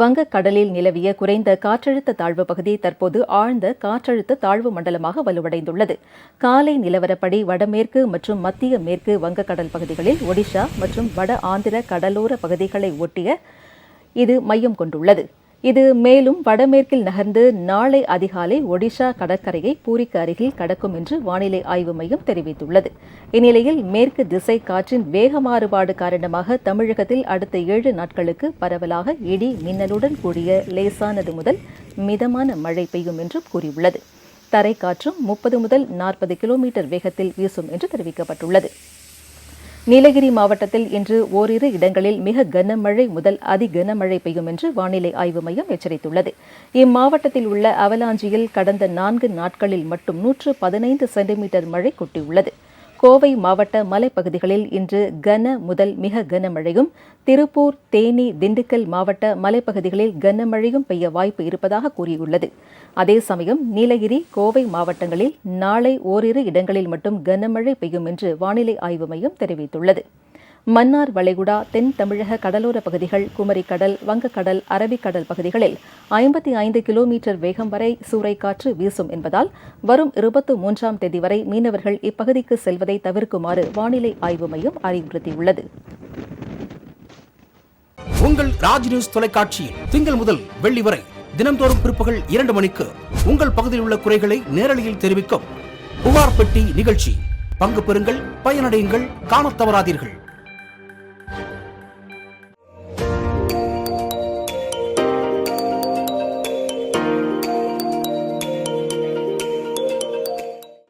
வங்கக்கடலில் நிலவிய குறைந்த காற்றழுத்த தாழ்வு பகுதி தற்போது ஆழ்ந்த காற்றழுத்த தாழ்வு மண்டலமாக வலுவடைந்துள்ளது. காலை நிலவரப்படி வடமேற்கு மற்றும் மத்திய மேற்கு வங்கக்கடல் பகுதிகளில் ஒடிஷா மற்றும் வட ஆந்திர கடலோர பகுதிகளை ஒட்டிய இது மையம் கொண்டுள்ளது. இது மேலும் வடமேற்கில் நகர்ந்து நாளை அதிகாலை ஒடிஷா கடற்கரையை பூரிக்கு அருகில் கடக்கும் என்று வானிலை ஆய்வு மையம் தெரிவித்துள்ளது. இந்நிலையில் மேற்கு திசை காற்றின் வேக மாறுபாடு காரணமாக தமிழகத்தில் அடுத்த ஏழு நாட்களுக்கு பரவலாக இடி மின்னலுடன் கூடிய லேசானது முதல் மிதமான மழை பெய்யும் என்றும் கூறியுள்ளது. தரைக்காற்றும் முப்பது முதல் நாற்பது கிலோமீட்டர் வேகத்தில் வீசும் என்று தெரிவிக்கப்பட்டுள்ளது. நீலகிரி மாவட்டத்தில் இன்று ஓரிரு இடங்களில் மிக கனமழை முதல் அதி கனமழை பெய்யும் என்று வானிலை ஆய்வு மையம் எச்சரித்துள்ளது. இம்மாவட்டத்தில் உள்ள அவலாஞ்சியில் கடந்த நான்கு நாட்களில் மட்டும் நூற்று பதினைந்து சென்டிமீட்டர் மழை கொட்டியுள்ளது. கோவை மாவட்ட மலைப்பகுதிகளில் இன்று கன முதல் மிக கனமழையும் திருப்பூர் தேனி திண்டுக்கல் மாவட்ட மலைப்பகுதிகளில் கனமழையும் பெய்ய வாய்ப்பு இருப்பதாக கூறியுள்ளது. அதே சமயம் நீலகிரி கோவை மாவட்டங்களில் நாளை ஓரிரு இடங்களில் மட்டும் கனமழை பெய்யும் என்று வானிலை ஆய்வு மையம் தெரிவித்துள்ளது. மன்னார் வளைகுடா தென் தமிழக கடலோர பகுதிகள் குமரிக்கடல் வங்கக்கடல் அரபிக்கடல் பகுதிகளில் ஐம்பத்தி ஐந்து கிலோமீட்டர் வேகம் வரை சூறைக்காற்று வீசும் என்பதால் வரும் இருபத்தி மூன்றாம் தேதி வரை மீனவர்கள் இப்பகுதிக்கு செல்வதை தவிர்க்குமாறு வானிலை ஆய்வு மையம் அறிவுறுத்தியுள்ளது. உங்கள் ராஜ் நியூஸ் தொலைக்காட்சியில் திங்கள் முதல் வெள்ளி வரை தினம்தோறும் பிற்பகல் இரண்டு மணிக்கு உங்கள் பகுதியில் உள்ள குறைகளை நேரலையில் தெரிவிக்கும் புகார் பெட்டி நிகழ்ச்சி. பங்கு பெறுங்கள் பயனடையுங்கள் காணத் தவறாதீர்கள்.